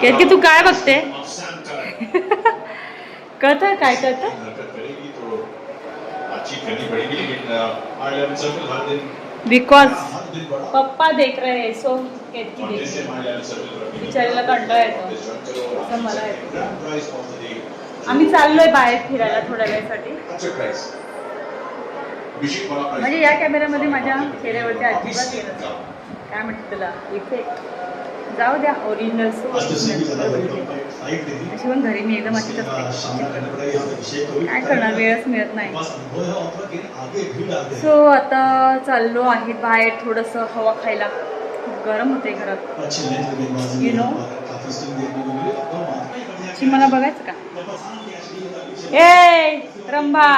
की तू काय बघते? कळत काय कळत बिकॉज पप्पा देख रहे हैं सो केतकी जैसे देख. बिचारीला कंटाळा येतो. असं मला येतं. आम्ही चाललोय बाहेर फिरायला थोड्या वेळासाठी. म्हणजे या कॅमेऱ्यामध्ये माझ्या चेहऱ्यावरती अजिबात येत. काय म्हणते तुला? इथे. जाऊ द्या ओरिजिनल अशी पण घरी मी एकदम अशीच असते काय करणार? वेळच मिळत नाही. सो आता चाललो आहे बाहेर थोडस हवा खायला. खूप गरम होते घरात. You know? मला बघायचं का? ए रंभा.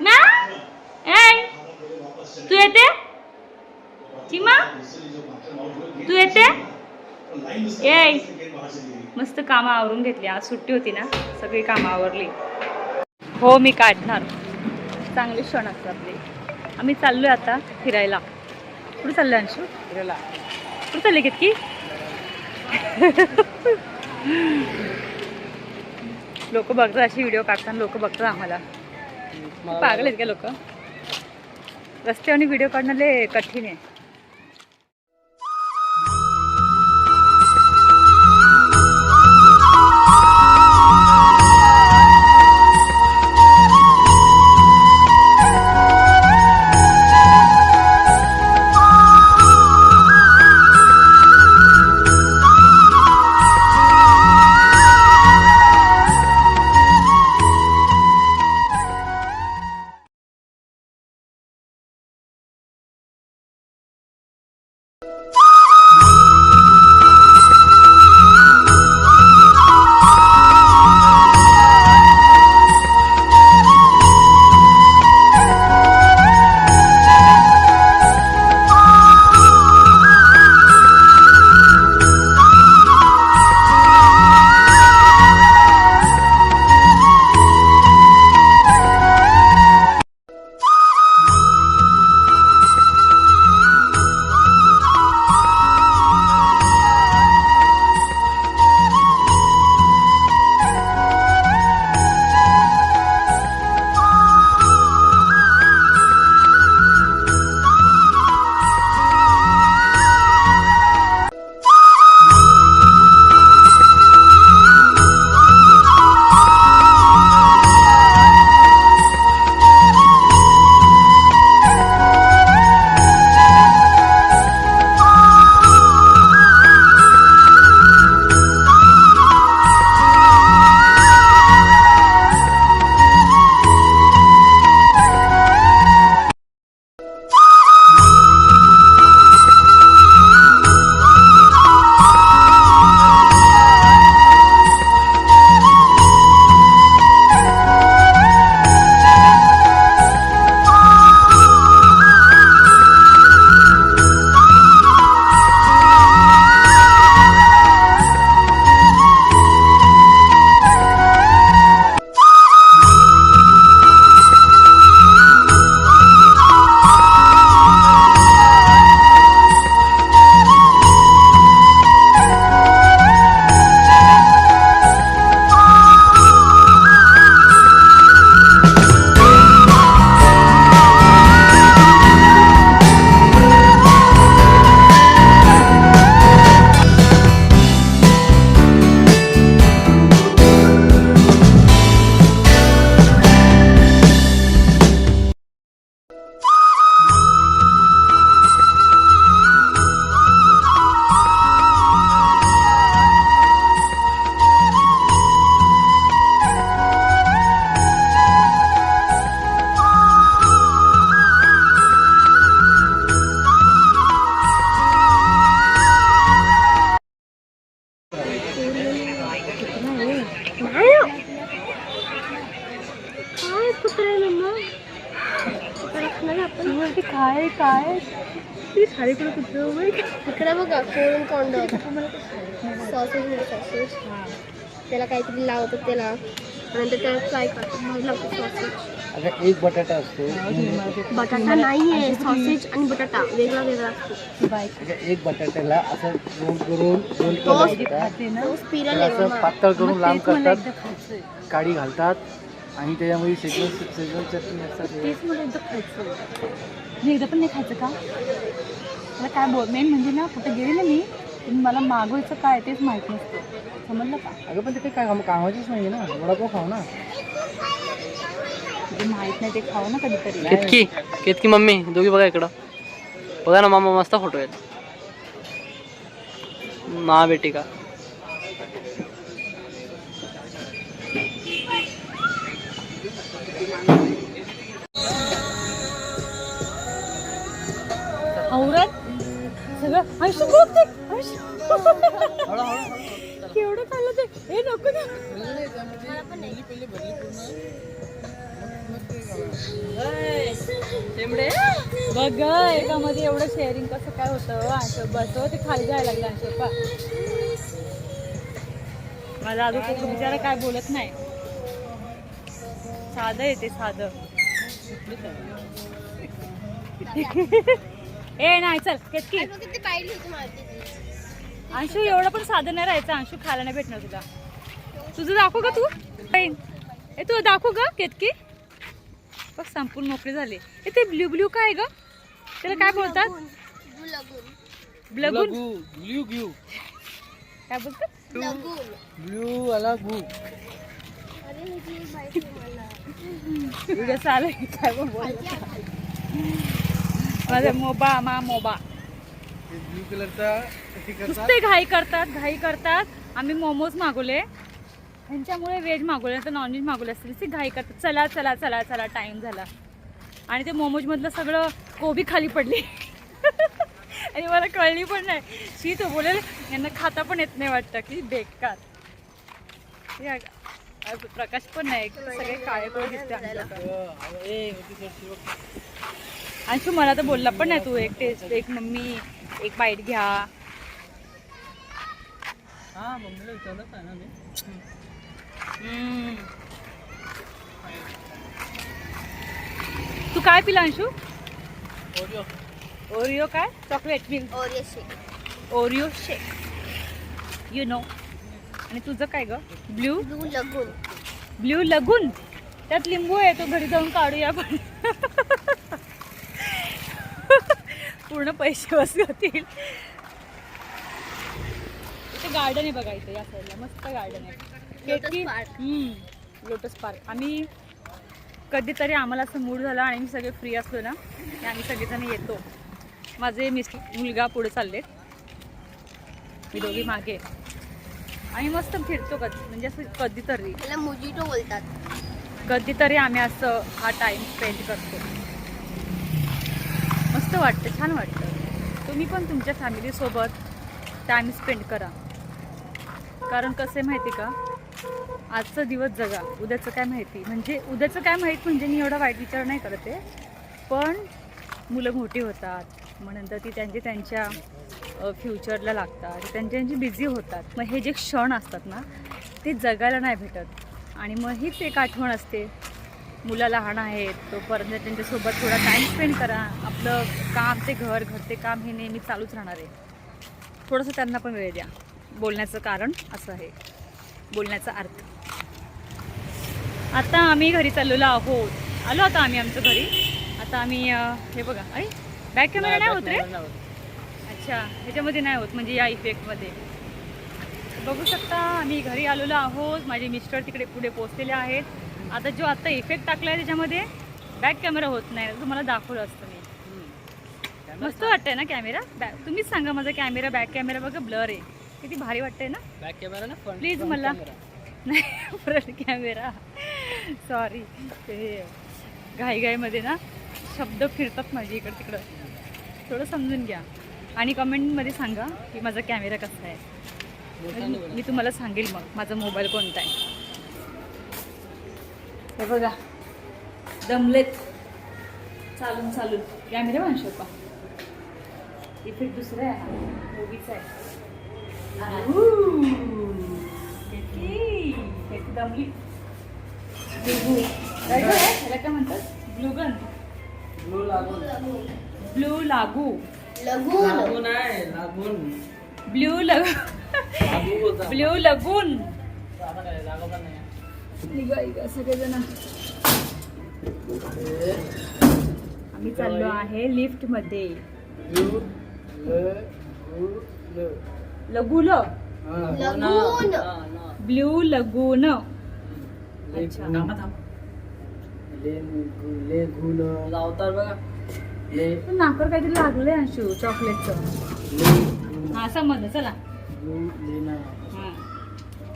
ना? ए तू येते? चिमा? तू येते? ए मस्त कामं आवरून घेतली. आज सुट्टी होती ना सगळी कामं आवरली. हो मी काढणार. चांगले क्षण असतात आपले. आम्ही चाललोय आता फिरायला. कुठे चाललोय अंशू? फिरायला. कुठे चालले कितकी लोक बघतात अशी व्हिडिओ काढताना लोक बघतात आम्हाला. पागल आहेत का लोक? रस्त्यावर व्हिडिओ काढणं लय कठीण आहे. काय काय? ती साडी कुठे कुठे इकडे बघा कोण सॉसेस सॉसेस त्याला काहीतरी लावतात त्याला. नंतर त्याला फ्राय मग लागतं सॉसेस अगं एक बटाटा असतो. बटाटा नाहीये सॉसेज आणि बटाटा. वेगळा वेगळा असतो. अगं एक बटाट्याला असं रोल करून रोल आहे असं मामा. पातळ करून लांब करतात. काडी घालतात. आणि त्याच्यामध्ये शेजवान शेजवान चटणी असतात तेच मला एकदा खायचं मी एकदा पण नाही खायचं का? मला काय बोल मेन म्हणजे ना कुठे गेली ना मी पण मला मागवायचं काय तेच माहीत नसतं. समजलं का? अगं पण ते काही काम कामाचीच नाही ना. वडापाव खाऊ ना. ते माहीत नाही ते खावं ना कधीतरी. केतकी केतकी मम्मी दोघी बघा इकडं. बघा ना मामा मस्त फोटो आहेत. मा बेटी का? अंशू बघ ते अंशू. केवढं खाल्लं ते. हे नको ना. बघ ग, एकामध्ये एवढं शेअरिंग कसं काय होतं हो, अंशू बस हो, ते खाली जायला लागलं अंशू माझा आजू खूप बिचारा काय बोलत नाही. साधं येते ते साधं. ए नाही चल केतकी अंशू एवढं पण साधं नाही राहायचं. अंशू खायला नाही भेटणार तुला. तुझं दाखव का तू. ए तू दाखव का केतकी बघ संपूर्ण मोकळी झाली. ए ते ब्ल्यू ब्ल्यू काय ग? त्याला काय बोलतात? लगून ब्लगून. ब्ल्यू ग्यू काय बोलतात? लगून ब्ल्यू आला गू. अरे ह्याची एक माहिती आहे मला. व्हिडिओ चालू आहे, काय बोलत माझा मोबा मा मोबा. ब्ल्यू कलरचा नुसते घाई करतात घाई करतात. आम्ही मोमोज मागवले. ह्यांच्यामुळे व्हेज मागवले तर नॉनव्हेज मागवले असते नुसते घाई करतात. चला चला चला चला टाईम झाला. आणि ते मोमोजमधलं सगळं कोबी खाली पडली. आणि मला कळली पण नाही. शी तो बोलेल यांना खाता पण येत नाही वाटतं की बेकार. प्रकाश पण नाही. सगळे काळे पण दिसते. अंशू मला तर बोलला पण नाही तू. एक टेस्ट एक मम्मी एक बाईट घ्या. हा मम्मीला आहे ना मी. हम्म. तू काय पिला अंशू? ओरिओ काय? चॉकलेट मिल्क और ये shake Oreo shake you know आणि तुझं काय ग? Blue blue lagoon blue lagoon त्यात लिंबू आहे तो घरी जाऊन काढूया पण. पूर्ण पैसे वसवतील. इथे गार्डन आहे बघा इथे या साईडला मस्त गार्डन आहे. लोटस पार्क आम्ही कधीतरी आम्हाला असं मूड झाला आणि सगळे फ्री असलो ना की आम्ही सगळेजण येतो. माझे मिस मुलगा पुढे चालले मी दोघी मागे. आम्ही मस्त फिरतो कधी म्हणजे असं कधीतरी. बोलतात. कधीतरी आम्ही असं हा टाइम स्पेंड करतो. मस्त वाटतं छान वाटतं. तुम्ही पण तुमच्या फॅमिलीसोबत टाईम स्पेंड करा. कारण कसं आहे माहिती का? आजचा दिवस जगा उद्याचं काय माहिती? म्हणजे उद्याचं काय माहीत म्हणजे मी एवढा वाईट विचार नाही करते पण मुलं मोठी होतात मग नंतर ती त्यांचे त्यांच्या फ्युचरला लागतात त्यांच्या त्यांची बिझी होतात. मग हे जे क्षण असतात ना ते जगायला नाही भेटत. आणि मग हीच एक आठवण असते. मुलं लहान आहेत तोपर्यंत त्यांच्यासोबत थोडा टाईम स्पेंड करा. आपलं काम ते घर घर ते काम हे नेहमी चालूच राहणार आहे. थोडंसं त्यांना पण वेळ द्या. बोलण्याचं कारण असं आहे. बोलण्याचा अर्थ. आता आम्ही घरी चाललेलो आहोत. आलो आता आम्ही आमच्या घरी. आता आम्ही हे बघा. अरे बॅक कॅमेरा नाही होत रे? अच्छा ह्याच्यामध्ये नाही होत म्हणजे या इफेक्टमध्ये बघू शकता आम्ही घरी आलेलो आहोत. माझे मिस्टर तिकडे पुढे पोचलेले आहेत. आता जो आता इफेक्ट टाकला आहे त्याच्यामध्ये बॅक कॅमेरा होत नाही. तुम्हाला दाखवलं असतं मी. मस्त वाटतंय ना कॅमेरा बॅक तुम्हीच सांगा माझा कॅमेरा बॅक कॅमेरा बघा ब्लर आहे. किती भारी वाटतंय ना? बॅक कॅमेरा ना प्लीज मला. नाही फ्रंट कॅमेरा सॉरी ते घाईघाईमध्ये ना शब्द फिरतात माझी इकडं तिकडं. थोडं समजून घ्या. आणि कमेंटमध्ये सांगा की माझा कॅमेरा कसा आहे. मी तुम्हाला सांगेल मग माझा मोबाईल कोणता आहे. हे बघा. दमलेत. चालून चालून. कॅमेरा म्हणशो का? इफेक्ट दुसरा आहे हा. मूवीचा आहे. दमली. काय हे? म्हणतात ग्लुगन ब्लू लागून ब्लू लागू. लगून लागून आहे लागून. ब्ल्यू लगू लागू होता. Blue lagoon. निघा निघा सगळेजण आम्ही चाललो आहे लिफ्टमध्ये लगून. ब्ल्यू लगून. नाकर काहीतरी लागलंय अंशू चॉकलेटचं हा समजलं चला. ब्लू लेना.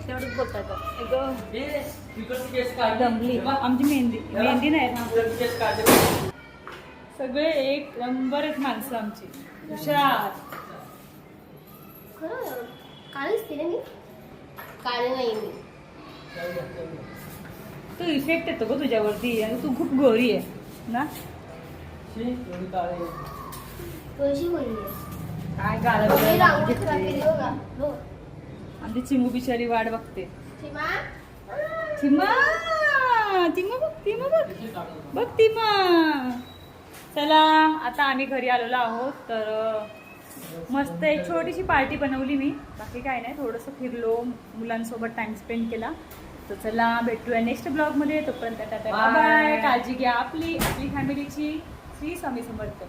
तेवढंच बोलतात दमली. आमची मेहंदी मेहंदी नाही. ना सगळे एक नंबर आहेत माणसं आमची. हुशार. खरं काळच तिने मी. काळे नाही मी. तो इफेक्ट येतो ग तुझ्यावरती आणि तू खूप गोरी आहे ना? काय गाला आमची चिमू बिचारी वाट बघते. सीमा? तिमा तिमा बघ तिमा बघ. बघ तिमा चला आता आम्ही घरी आलेलो आहोत तर मस्त एक छोटीशी पार्टी बनवली मी. बाकी काय नाही थोडंसं फिरलो मुलांसोबत टाइम स्पेंड केला. तर चला भेटूया नेक्स्ट ब्लॉगमध्ये तोपर्यंत काळजी घ्या आपली आपली फॅमिलीची श्री स्वामी समर्थ.